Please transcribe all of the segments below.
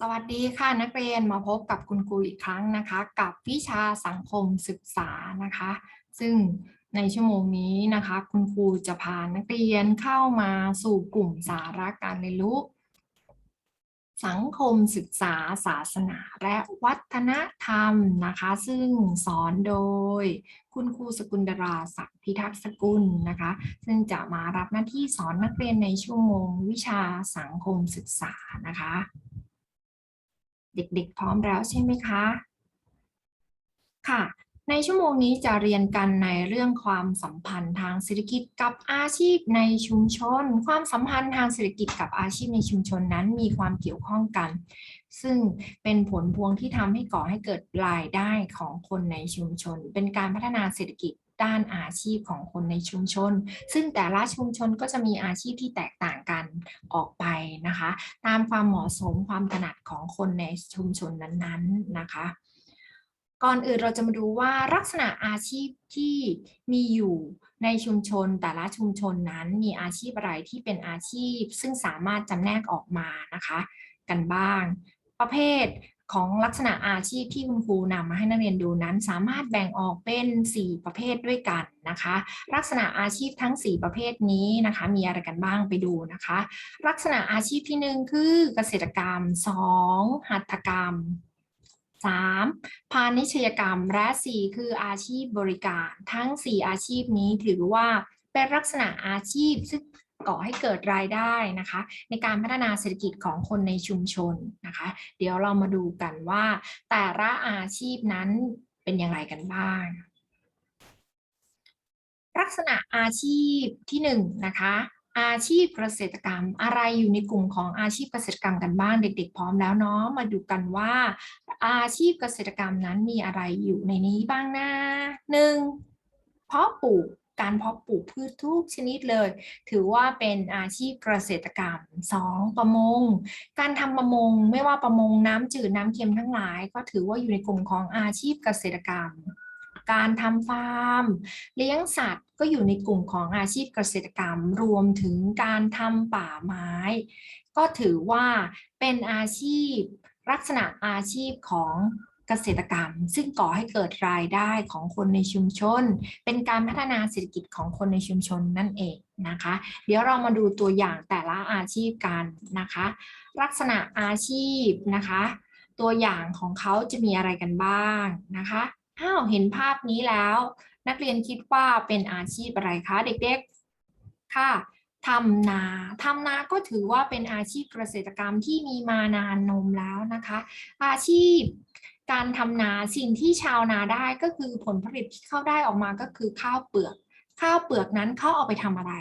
สวัสดีค่ะนักเรียนมาพบกับคุณครูอีกครั้งนะคะ กับวิชาสังคมศึกษานะคะ ซึ่งในชั่วโมงนี้นะคะ คุณครูจะพานักเรียนเข้ามาสู่กลุ่มสาระการเรียนรู้ สังคมศึกษาศาสนาและวัฒนธรรมนะคะ ซึ่งสอนโดย คุณครูสกุลดาราศักดิ์พิทักษ์สกุลนะคะ ซึ่งจะมารับหน้าที่สอนนักเรียนในชั่วโมงวิชาสังคมศึกษานะคะ เด็กๆ พร้อมแล้วใช่ไหมคะ ค่ะ ในชั่วโมงนี้จะเรียนกันในเรื่องความสัมพันธ์ทางเศรษฐกิจกับอาชีพในชุมชน ความสัมพันธ์ทางเศรษฐกิจกับอาชีพในชุมชนนั้นมีความเกี่ยวข้องกัน ซึ่งเป็นผลพวงที่ทำให้ก่อให้เกิดรายได้ของคนในชุมชน เป็นการพัฒนาเศรษฐกิจ ด้านอาชีพของคนในชุมชน ซึ่งแต่ละชุมชนก็จะมีอาชีพที่แตกต่างกันออกไปนะคะ ตามความเหมาะสมความถนัดของคนในชุมชนนั้นๆนะคะ ก่อนอื่นเราจะมาดูว่าลักษณะอาชีพที่มีอยู่ในชุมชนแต่ละชุมชนนั้นมีอาชีพอะไรที่เป็นอาชีพ ซึ่งสามารถจำแนกออกมานะคะ กันบ้าง ประเภท ของลักษณะอาชีพที่คุณครูนำมาให้นักเรียนดูนั้น สามารถแบ่งออกเป็น 4 ประเภทด้วยกันนะคะ ลักษณะอาชีพทั้ง 4 ประเภทนี้นะคะ มีอะไรกันบ้างไปดูนะคะ ลักษณะอาชีพที่ 1 คือเกษตรกรรม 2. หัตถกรรม 3. พาณิชยกรรมและ 4 คืออาชีพบริการ ทั้ง 4 อาชีพนี้ถือว่าเป็นลักษณะอาชีพซึ่ง ก่อให้เกิดรายได้นะคะ ในการพัฒนาเศรษฐกิจของคนในชุมชนนะคะ เดี๋ยวเรามาดูกันว่า แต่ละอาชีพนั้นเป็นอย่างไรกันบ้างลักษณะอาชีพที่หนึ่งนะคะ อาชีพเกษตรกรรม อะไรอยู่ในกลุ่มของอาชีพเกษตรกรรมกันบ้างเด็ก ๆ พร้อมแล้วเนาะมาดูกันว่า อาชีพเกษตรกรรมนั้นมีอะไรอยู่ในนี้บ้างนะหนึ่งเพาะปลูก การเพาะปลูกพืชทุกชนิดเลย ถือว่าเป็นอาชีพเกษตรกรรมสองประมง การทำประมงไม่ว่าประมงน้ำจืดน้ำเค็มทั้งหลาย ก็ถือว่าอยู่ในกลุ่มของอาชีพเกษตรกรรม การทำฟาร์ม เลี้ยงสัตว์ก็อยู่ในกลุ่มของอาชีพเกษตรกรรม รวมถึงการทำป่าไม้ ก็ถือว่าเป็นอาชีพลักษณะอาชีพของ เกษตรกรรม ซึ่งก่อให้เกิดรายได้ของคนในชุมชน เป็นการพัฒนาเศรษฐกิจของคนในชุมชนนั่นเองนะคะ เดี๋ยวเรามาดูตัวอย่างแต่ละอาชีพกันนะคะ ลักษณะอาชีพนะคะ ตัวอย่างของเขาจะมีอะไรกันบ้างนะคะอ้าวเห็นภาพนี้แล้ว นักเรียนคิดว่าเป็นอาชีพอะไรคะเด็กๆค่ะทำนาทำนาก็ถือว่าเป็นอาชีพเกษตรกรรมที่มีมานานนมแล้วนะคะ อาชีพ การทำนาสิ่งที่ชาวนาได้ก็คือผลผลิตที่เขาได้ออกมาก็คือข้าวเปลือก ข้าวเปลือกนั้นเขาเอาไปทำอะไร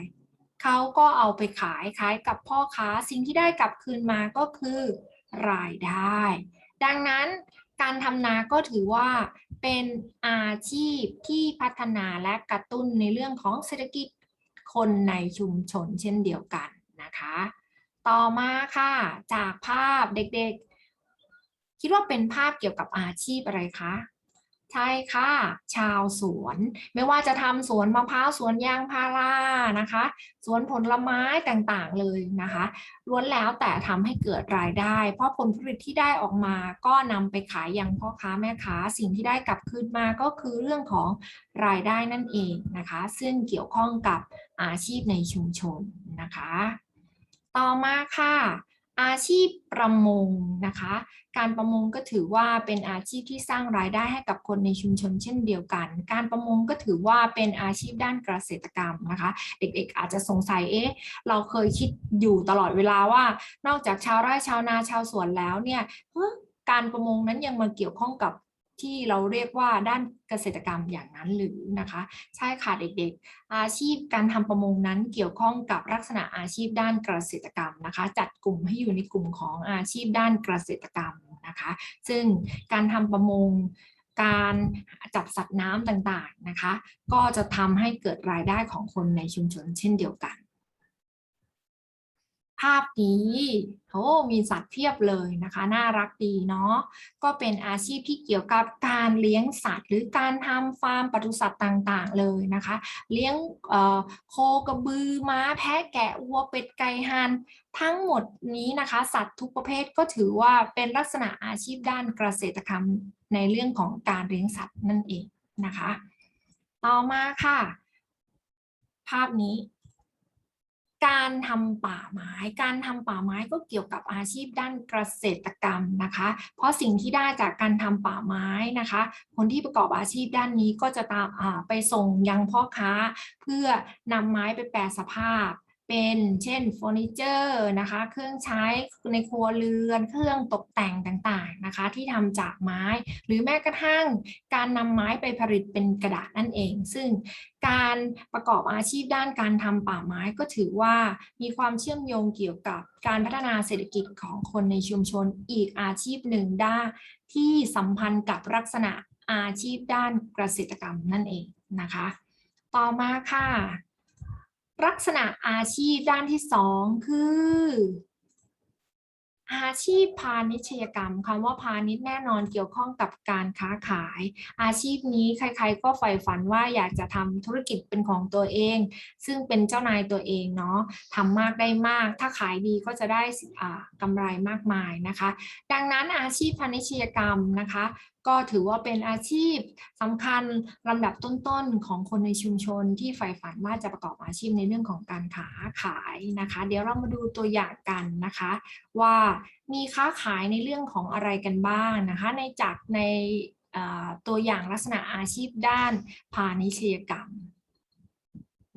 เขาก็เอาไปขายขายกับพ่อค้าสิ่งที่ได้กลับคืนมาก็คือรายได้ ดังนั้นการทำนาก็ถือว่าเป็นอาชีพที่พัฒนาและกระตุ้นในเรื่องของเศรษฐกิจคนในชุมชนเช่นเดียวกันนะคะ ต่อมาค่ะ จากภาพเด็กๆ คิดว่าเป็นภาพเกี่ยวกับอาชีพอะไรคะใช่ค่ะ ชาวสวน ไม่ว่าจะทำสวนมะพร้าวสวนยางพารานะคะ สวนผลไม้ต่างๆเลยนะคะล้วนแล้วแต่ทำให้เกิดรายได้ เพราะผลผลิตที่ได้ออกมาก็นำไปขายยังพ่อค้าแม่ค้า สิ่งที่ได้กลับคืนมาก็คือเรื่องของรายได้นั่นเองนะคะ ซึ่งเกี่ยวข้องกับอาชีพในชุมชนนะคะ ต่อมาค่ะ อาชีพประมงนะคะ การประมงก็ถือว่าเป็นอาชีพที่สร้างรายได้ให้กับคนในชุมชนเช่นเดียวกัน การประมงก็ถือว่าเป็นอาชีพด้านเกษตรกรรมนะคะ เด็กๆ อาจจะสงสัยเอ๊ะเราเคยคิดอยู่ตลอดเวลาว่า นอกจากชาวไร่ชาวนาชาวสวนแล้วเนี่ยการประมงนั้นยังมาเกี่ยวข้องกับ ที่เราเรียกว่าด้านเกษตรกรรมอย่างนั้นหรือนะคะใช่ค่ะเด็กๆ อาชีพการทำประมงนั้นเกี่ยวข้องกับลักษณะอาชีพด้านเกษตรกรรมนะคะ จัดกลุ่มให้อยู่ในกลุ่มของอาชีพด้านเกษตรกรรมนะคะ ซึ่งการทำประมงการจับสัตว์น้ำต่างๆนะคะ ก็จะทำให้เกิดรายได้ของคนในชุมชนเช่นเดียวกัน ภาพนี้โอ้มีสัตว์เพียบเลยนะคะ น่ารักดีเนาะ ก็เป็นอาชีพที่เกี่ยวกับการเลี้ยงสัตว์ หรือการทำฟาร์มปศุสัตว์ต่างๆเลยนะคะ เลี้ยงโคกระบือม้าแพะแกะวัวเป็ดไก่ห่านทั้งหมดนี้นะคะ สัตว์ทุกประเภทก็ถือว่าเป็นลักษณะอาชีพด้านเกษตรกรรมในเรื่องของการเลี้ยงสัตว์นั่นเองนะคะ ต่อมาค่ะ ภาพนี้ การทำป่าไม้ การทำป่าไม้ก็เกี่ยวกับอาชีพด้านเกษตรกรรมนะคะ เพราะสิ่งที่ได้จากการทำป่าไม้นะคะ คนที่ประกอบอาชีพด้านนี้ก็จะตามไปส่งยังพ่อค้า เพื่อนำไม้ไปแปรสภาพ เป็นเช่นเฟอร์นิเจอร์นะคะ เครื่องใช้ในครัวเรือน เครื่องตกแต่งต่างๆนะคะ ที่ทำจากไม้ หรือแม้กระทั่งการนำไม้ไปผลิตเป็นกระดาษนั่นเอง ซึ่งการประกอบอาชีพด้านการทำป่าไม้ก็ถือว่ามีความเชื่อมโยงเกี่ยวกับการพัฒนาเศรษฐกิจของคนในชุมชนอีกอาชีพหนึ่งด้านที่สัมพันธ์กับลักษณะอาชีพด้านเกษตรกรรมนั่นเองนะคะ ต่อมาค่ะ ลักษณะอาชีพด้านที่สองคือ อาชีพพาณิชยกรรมคำว่าพาณิชย์แน่นอนเกี่ยวข้องกับการค้าขาย อาชีพนี้ใครๆก็ใฝ่ฝันว่าอยากจะทำธุรกิจเป็นของตัวเอง ซึ่งเป็นเจ้านายตัวเองเนาะทำมากได้มาก ถ้าขายดีก็จะได้สิอ่ากำไรมากมายนะคะ ดังนั้นอาชีพพาณิชยกรรมนะคะ ก็ถือว่าเป็นอาชีพสำคัญลำดับต้นๆของคนในชุมชนที่ใฝ่ฝันว่าจะประกอบอาชีพในเรื่องของการค้าขายนะคะ เดี๋ยวเรามาดูตัวอย่างกันนะคะ ว่ามีค้าขายในเรื่องของอะไรกันบ้างนะคะ ในจากในตัวอย่างลักษณะอาชีพด้านพาณิชยกรรม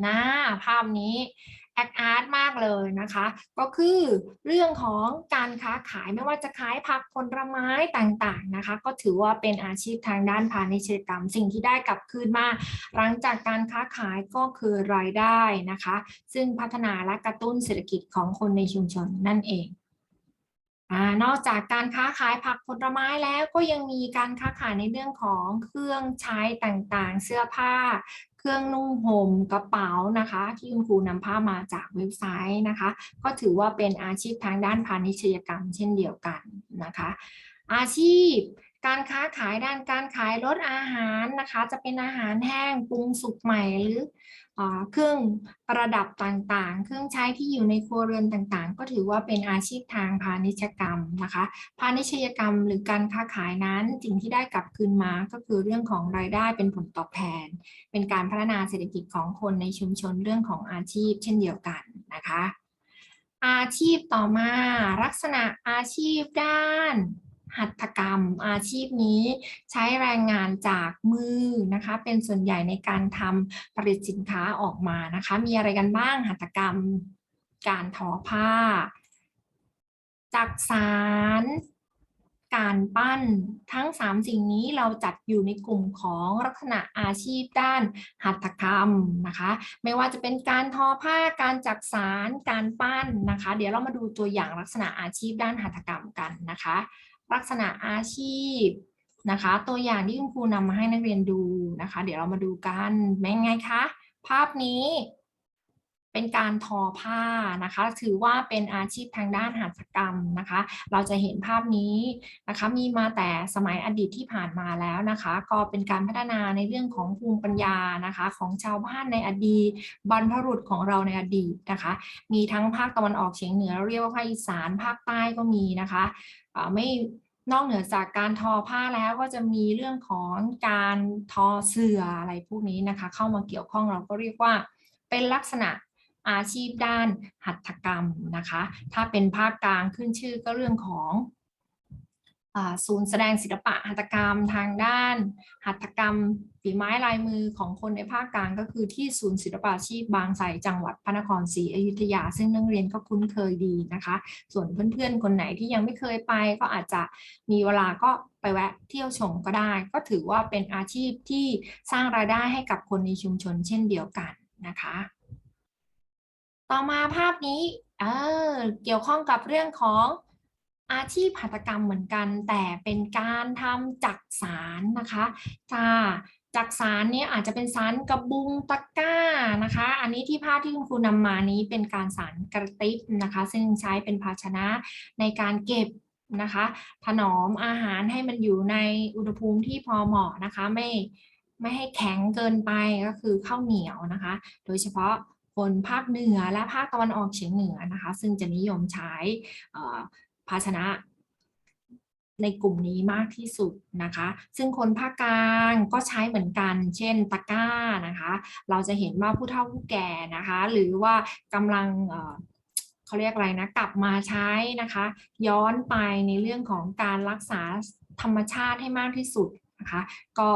นะภาพนี้ แอคอาร์ตมากเลยนะคะ ก็คือเรื่องของการค้าขายไม่ว่าจะขายผักผลไม้ต่างๆนะคะ ก็ถือว่าเป็นอาชีพทางด้านพาณิชยกรรม สิ่งที่ได้กลับคืนมา หลังจากการค้าขายก็คือรายได้นะคะ ซึ่งพัฒนาและกระตุ้นเศรษฐกิจของคนในชุมชนนั่นเองอนอกจากการค้าขายผักผลไม้แล้วก็ยังมีการค้าขายในเรื่องของเครื่องใช้ต่างๆ เสื้อผ้า เครื่องนุ่งห่มกระเป๋านะคะ ที่คุณครูนำภาพมาจากเว็บไซต์นะคะ ก็ถือว่าเป็นอาชีพทางด้านพาณิชยกรรมเช่นเดียวกันนะคะ อาชีพ การค้าขายด้านการขายรถอาหารนะคะ จะเป็นอาหารแห้งปรุงสุกใหม่หรืออเครื่องประดับต่างๆ เครื่องใช้ที่อยู่ในครัวเรือนต่างๆ ก็ถือว่าเป็นอาชีพทางพาณิชยกรรมนะคะ พาณิชยกรรมหรือการค้าขายนั้นสิ่งที่ได้กลับคืนมาก็คือเรื่องของรายได้เป็นผลตอบแทน เป็นการพัฒนาเศรษฐกิจของคนในชุมชนเรื่องของอาชีพ เช่นเดียวกันนะคะ อาชีพต่อมาลักษณะอาชีพด้าน หัตถกรรมอาชีพนี้ใช้แรงงานจากมือนะคะ เป็นส่วนใหญ่ในการทำผลิตสินค้าออกมานะคะ มีอะไรกันบ้างหัตถกรรมการทอผ้า จักสารการปั้นทั้งสามสิ่งนี้เราจัดอยู่ในกลุ่มของลักษณะอาชีพด้านหัตถกรรมนะคะ ไม่ว่าจะเป็นการทอผ้าการจักสารการปั้นนะคะ เดี๋ยวเรามาดูตัวอย่างลักษณะอาชีพด้านหัตถกรรมกันนะคะ ลักษณะอาชีพนะคะ ตัวอย่างที่คุณครูนำมาให้นักเรียนดูนะคะ เดี๋ยวเรามาดูกันแม่งไงคะ ภาพนี้ เป็นการทอผ้านะคะ ถือว่าเป็นอาชีพทางด้านหัตถกรรมนะคะ เราจะเห็นภาพนี้นะคะมีมาแต่สมัยอดีตที่ผ่านมาแล้วนะคะ ก็เป็นการพัฒนาในเรื่องของภูมิปัญญานะคะ ของชาวบ้านในอดีตบรรพบุรุษของเราในอดีตนะคะ มีทั้งภาคตะวันออกเฉียงเหนือเรียกว่าภาคอีสานภาคใต้ก็มีนะคะไม่นอกเหนือจากการทอผ้าแล้วก็จะมีเรื่องของการทอเสื่ออะไรพวกนี้นะคะ เข้ามาเกี่ยวข้องเราก็เรียกว่าเป็นลักษณะ อาชีพด้านหัตถกรรมนะคะ ถ้าเป็นภาคกลางขึ้นชื่อก็เรื่องของศูนย์แสดงศิลปะหัตถกรรมทางด้าน หัตถกรรมฝีไม้ลายมือของคนในภาคกลางก็คือที่ศูนย์ศิลปาชีพบางไทรจังหวัดพระนครศรีอยุธยา ซึ่งนักเรียนก็คุ้นเคยดีนะคะ ส่วนเพื่อนๆ คนไหนที่ยังไม่เคยไป ก็อาจจะมีเวลาก็ไปแวะเที่ยวชมก็ได้ ก็ถือว่าเป็นอาชีพที่สร้างรายได้ให้กับคนในชุมชนเช่นเดียวกันนะคะ ต่อมาภาพนี้เออเกี่ยวข้องกับเรื่องของอาชีพหัตถกรรมเหมือนกัน แต่เป็นการทำจักสารนะคะจะจากสารนี่ยอาจจะเป็นสารกระบุงตะกร้านะคะ อันนี้ที่ภาพที่คุณครูนำมานี้เป็นการสารกระติบนะคะ ซึ่งใช้เป็นภาชนะในการเก็บนะคะ ถนอมอาหารให้มันอยู่ในอุณหภูมิที่พอเหมาะนะคะ ไม่ไม่ให้แข็งเกินไปก็คือข้าวเหนียวนะคะ โดยเฉพาะ คนภาคเหนือและภาคตะวันออกเฉียงเหนือนะคะ ซึ่งจะนิยมใช้ภาชนะในกลุ่มนี้มากที่สุดนะคะ ซึ่งคนภาคกลางก็ใช้เหมือนกัน เช่นตะกร้านะคะ เราจะเห็นว่าผู้เฒ่าผู้แก่นะคะ หรือว่ากำลังเเขาเรียกอะไรนะ กลับมาใช้นะคะ ย้อนไปในเรื่องของการรักษาธรรมชาติให้มากที่สุดนะคะ ก็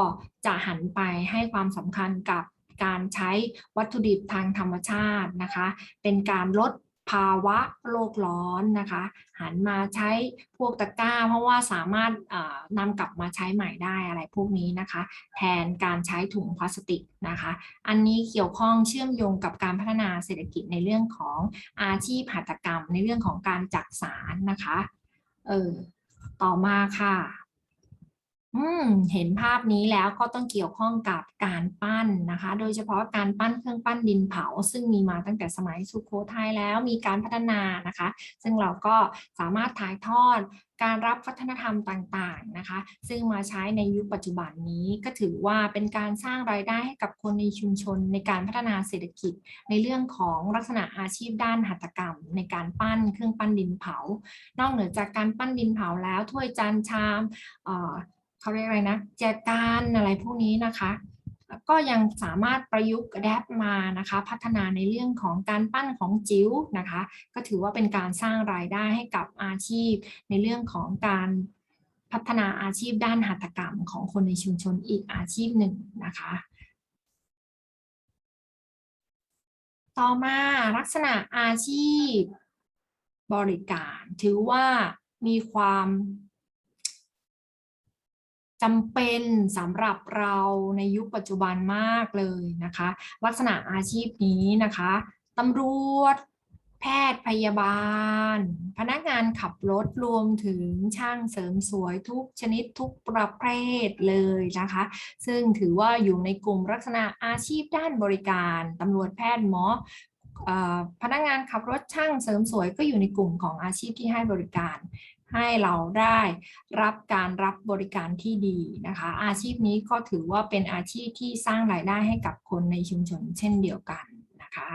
จะหันไปให้ความสำคัญกับ การใช้วัตถุดิบทางธรรมชาตินะคะ เป็นการลดภาวะโลกร้อนนะคะ หันมาใช้พวกตะกร้า เพราะว่าสามารถนำกลับมาใช้ใหม่ได้อะไรพวกนี้นะคะ แทนการใช้ถุงพลาสติกนะคะ อันนี้เกี่ยวข้องเชื่อมโยงกับการพัฒนาเศรษฐกิจในเรื่องของอาชีพหัตถกรรม ในเรื่องของการจักสารนะคะเออต่อมาค่ะ อืมเห็นภาพนี้แล้วก็ต้องเกี่ยวข้องกับการปั้นนะคะ โดยเฉพาะการปั้นเครื่องปั้นดินเผา ซึ่งมีมาตั้งแต่สมัยสุโขทัยแล้วมีการพัฒนานะคะ ซึ่งเราก็สามารถถ่ายทอดการรับวัฒนธรรมต่างๆนะคะ ซึ่งมาใช้ในยุคปัจจุบันนี้ก็ถือว่าเป็นการสร้างรายได้ให้กับคนในชุมชนในการพัฒนาเศรษฐกิจ ในเรื่องของลักษณะอาชีพด้านหัตถกรรม ในการปั้นเครื่องปั้นดินเผา นอกเหนือจากการปั้นดินเผาแล้วถ้วยจานชาม เขาเรียกอะไรนะแจกันอะไรพวกนี้นะคะ ก็ยังสามารถประยุกต์แดปมานะคะ พัฒนาในเรื่องของการปั้นของจิ๋วนะคะ ก็ถือว่าเป็นการสร้างรายได้ให้กับอาชีพ ในเรื่องของการพัฒนาอาชีพด้านหัตถกรรมของคนในชุมชนอีกอาชีพหนึ่งนะคะต่อมาลักษณะอาชีพบริการ ถือว่ามีความ จำเป็นสำหรับเราในยุคปัจจุบันมากเลยนะคะ ลักษณะอาชีพนี้นะคะตำรวจ แพทย์พยาบาล พนักงานขับรถรวมถึงช่างเสริมสวยทุกชนิดทุกประเภทเลยนะคะ ซึ่งถือว่าอยู่ในกลุ่มลักษณะอาชีพด้านบริการตำรวจแพทย์หมออพนักงานขับรถช่างเสริมสวยก็อยู่ในกลุ่มของอาชีพที่ให้บริการ ให้เราได้รับการรับบริการที่ดีนะคะ อาชีพนี้ก็ถือว่าเป็นอาชีพที่สร้างรายได้ให้กับคนในชุมชนเช่นเดียวกันนะคะ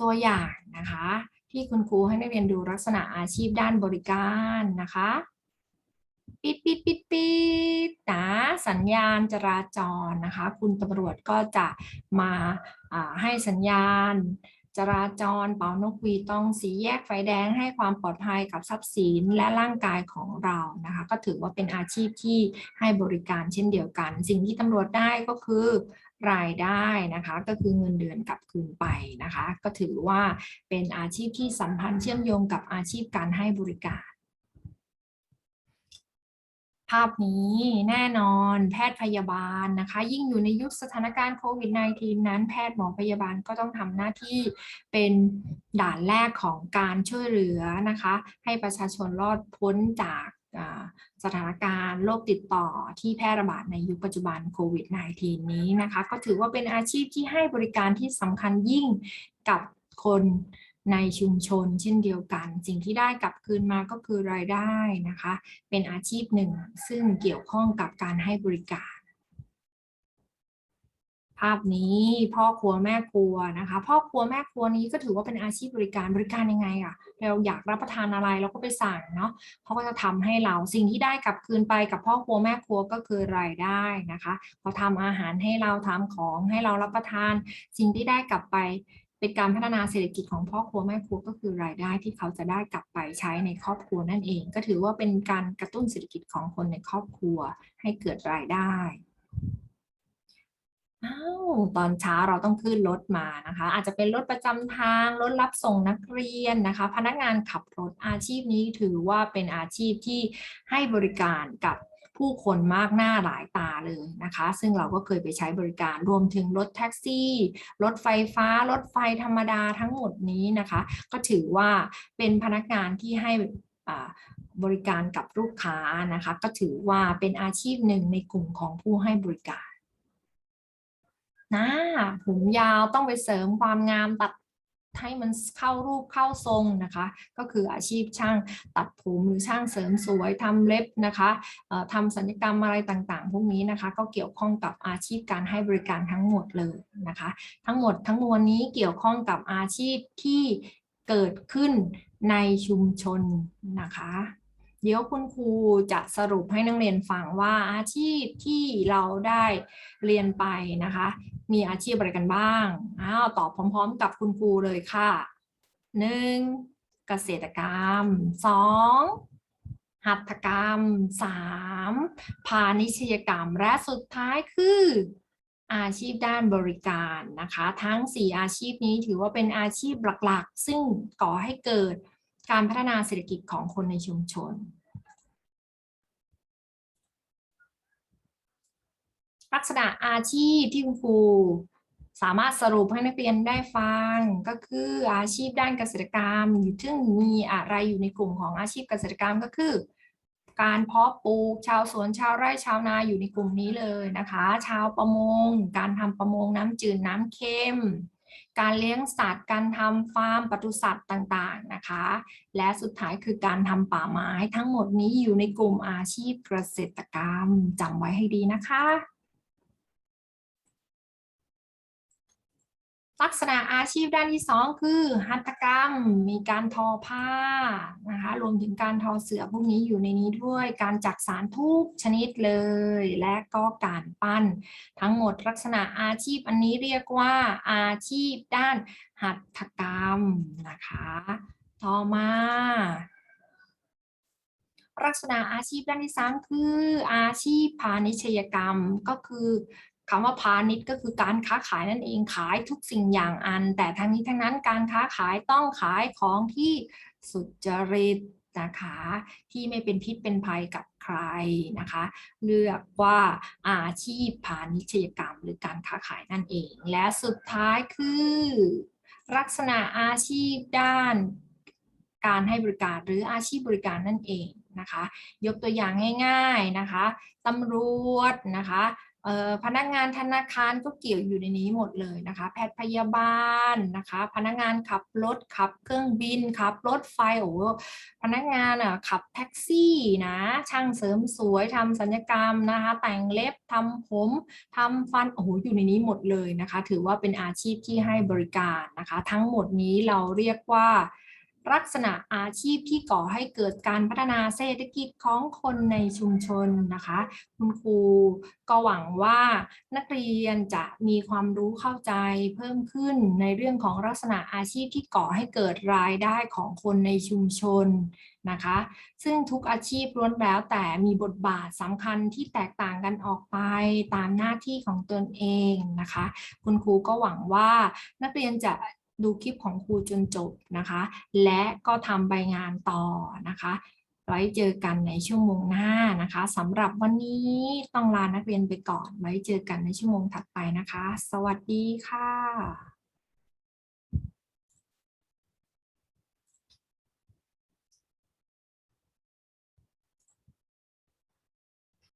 ตัวอย่างนะคะที่คุณครูให้นักเรียนดูลักษณะอาชีพด้านบริการนะคะปิดปิดปิดปิดนะสัญญาณจราจรนะคะ คุณตำรวจก็จะมาอ่าให้สัญญาณ จราจรเป่านกหวีต้องสีแยกไฟแดงให้ความปลอดภัยกับทรัพย์สินและร่างกายของเรานะคะ ก็ถือว่าเป็นอาชีพที่ให้บริการเช่นเดียวกัน สิ่งที่ตำรวจได้ก็คือรายได้นะคะก็คือเงินเดือนกลับคืนไปนะคะ ก็ถือว่าเป็นอาชีพที่สัมพันธ์เชื่อมโยงกับอาชีพการให้บริการ ภาพนี้แน่นอนแพทย์พยาบาลนะคะ ยิ่งอยู่ในยุคสถานการณ์โควิด -19 นั้นแพทย์หมอพยาบาลก็ต้องทำหน้าที่เป็นด่านแรกของการช่วยเหลือนะคะ ให้ประชาชนรอดพ้นจากสถานการณ์โรคติดต่อที่แพร่ระบาดในยุคปัจจุบันโควิด -19 นี้นะคะ ก็ถือว่าเป็นอาชีพที่ให้บริการที่สำคัญยิ่งกับคน ในชุมชนเช่นเดียวกัน สิ่งที่ได้กลับคืนมาก็คือรายได้นะคะ เป็นอาชีพหนึ่ง ซึ่งเกี่ยวข้องกับการให้บริการ ภาพนี้พ่อครัวแม่ครัวนะคะ พ่อครัวแม่ครัวนี้ก็ถือว่าเป็นอาชีพบริการบริการยังไงอะเราอยากรับประทานอะไรเราก็ไปสั่งเนาะเขาก็จะทำให้เราสิ่งที่ได้กลับคืนไปกับพ่อครัวแม่ครัวก็คือรายได้นะคะเขาทำอาหารให้เราทำของให้เรารับประทาน สิ่งที่ได้กลับไป เป็นการพัฒนาเศรษฐกิจของพ่อครัวแม่ครัวก็คือรายได้ที่เขาจะได้กลับไปใช้ในครอบครัวนั่นเอง ก็ถือว่าเป็นการกระตุ้นเศรษฐกิจของคนในครอบครัวให้เกิดรายได้อ้าวตอนเช้าเราต้องขึ้นรถมานะคะ อาจจะเป็นรถประจำทางรถรับส่งนักเรียนนะคะ พนักงานขับรถอาชีพนี้ถือว่าเป็นอาชีพที่ให้บริการกับ ผู้คนมากหน้าหลายตาเลยนะคะ ซึ่งเราก็เคยไปใช้บริการรวมถึงรถแท็กซี่ รถไฟฟ้า รถไฟธรรมดาทั้งหมดนี้นะคะ ก็ถือว่าเป็นพนักงานที่ให้บริการกับลูกค้านะคะ ก็ถือว่าเป็นอาชีพหนึ่งในกลุ่มของผู้ให้บริการนะผมยาวต้องไปเสริมความงามตัด ให้มันเข้ารูปเข้าทรงนะคะ ก็คืออาชีพช่างตัดผมหรือช่างเสริมสวยทำเล็บนะคะทำศัลยกรรมอะไรต่างๆ พวกนี้นะคะก็เกี่ยวข้องกับอาชีพการให้บริการทั้งหมดเลยนะคะ ทั้งหมดทั้งมวลนี้เกี่ยวข้องกับอาชีพที่เกิดขึ้นในชุมชนนะคะ เดี๋ยวคุณครูจะสรุปให้นักเรียนฟังว่าอาชีพที่เราได้เรียนไปนะคะ มีอาชีพอะไรกันบ้างอ้าวตอบพร้อม ๆ กับคุณครูเลยค่ะหนึ่งเกษตรกรรมสองหัตถกรรมสามพาณิชยกรรม และสุดท้ายคืออาชีพด้านบริการนะคะ ทั้ง 4 อาชีพนี้ถือว่าเป็นอาชีพหลักๆ ซึ่งก่อให้เกิด การพัฒนาเศรษฐกิจของคนในชุมชน ลักษณะอาชีพที่คุณครูสามารถสรุปให้นักเรียนได้ฟัง ก็คืออาชีพด้านเกษตรกรรม อยู่ซึ่งมีอะไรอยู่ในกลุ่มของอาชีพเกษตรกรรมก็คือ การเพาะปลูกชาวสวนชาวไร่ชาวนาอยู่ในกลุ่มนี้เลยนะคะ ชาวประมง การทำประมงน้ำจืดน้ำเค็ม การเลี้ยงสัตว์ การทำฟาร์มปศุสัตว์ต่างๆนะคะ และสุดท้ายคือการทำป่าไม้ทั้งหมดนี้อยู่ในกลุ่มอาชีพเกษตรกรรมจำไว้ให้ดีนะคะ ลักษณะอาชีพด้านที่สองคือหัตถกรรม มีการทอผ้านะคะรวมถึงการทอเสือพวกนี้อยู่ในนี้ด้วย การจักสารทุกชนิดเลย และก็การปั้น ทั้งหมดลักษณะอาชีพอันนี้เรียกว่าอาชีพด้านหัตถกรรมนะคะ ต่อมาลักษณะอาชีพด้านที่สามคืออาชีพพาณิชยกรรมก็คือ คำว่าพาณิชย์ก็คือการค้าขายนั่นเองขายทุกสิ่งอย่างอัน แต่ทั้งนี้ทั้งนั้นการค้าขายต้องขายของที่สุจริตนะคะที่ไม่เป็นพิษเป็นภัยกับใครนะคะเรียกว่าอาชีพพาณิชยกรรมหรือการค้าขายนั่นเอง และสุดท้ายคือลักษณะอาชีพด้านการให้บริการหรืออาชีพบริการนั่นเองนะคะ ยกตัวอย่างง่าย ๆนะคะตำรวจนะคะ พนักงานธนาคารก็เกี่ยวอยู่ในนี้หมดเลยนะคะ แพทย์พยาบาลนะคะ พนักงานขับรถขับเครื่องบินขับรถไฟโอ้พนักงานอะขับแท็กซี่นะช่างเสริมสวยทำศัลยกรรมนะคะ แต่งเล็บทำผมทำฟันโอ้โหอยู่ในนี้หมดเลยนะคะ ถือว่าเป็นอาชีพที่ให้บริการนะคะ ทั้งหมดนี้เราเรียกว่า ลักษณะอาชีพที่ก่อให้เกิดการพัฒนาเศรษฐกิจของคนในชุมชนนะคะ คุณครูก็หวังว่านักเรียนจะมีความรู้เข้าใจเพิ่มขึ้นในเรื่องของลักษณะอาชีพที่ก่อให้เกิดรายได้ของคนในชุมชนนะคะ ซึ่งทุกอาชีพล้วนแล้วแต่มีบทบาทสำคัญที่แตกต่างกันออกไปตามหน้าที่ของตนเองนะคะ คุณครูก็หวังว่านักเรียนจะ ดูคลิปของครูจนจบนะคะ และก็ทำใบงานต่อนะคะไว้เจอกันในชั่วโมงหน้านะคะสำหรับวันนี้ต้องลานักเรียนไปก่อน ไว้เจอกันในชั่วโมงถัดไปนะคะ สวัสดีค่ะ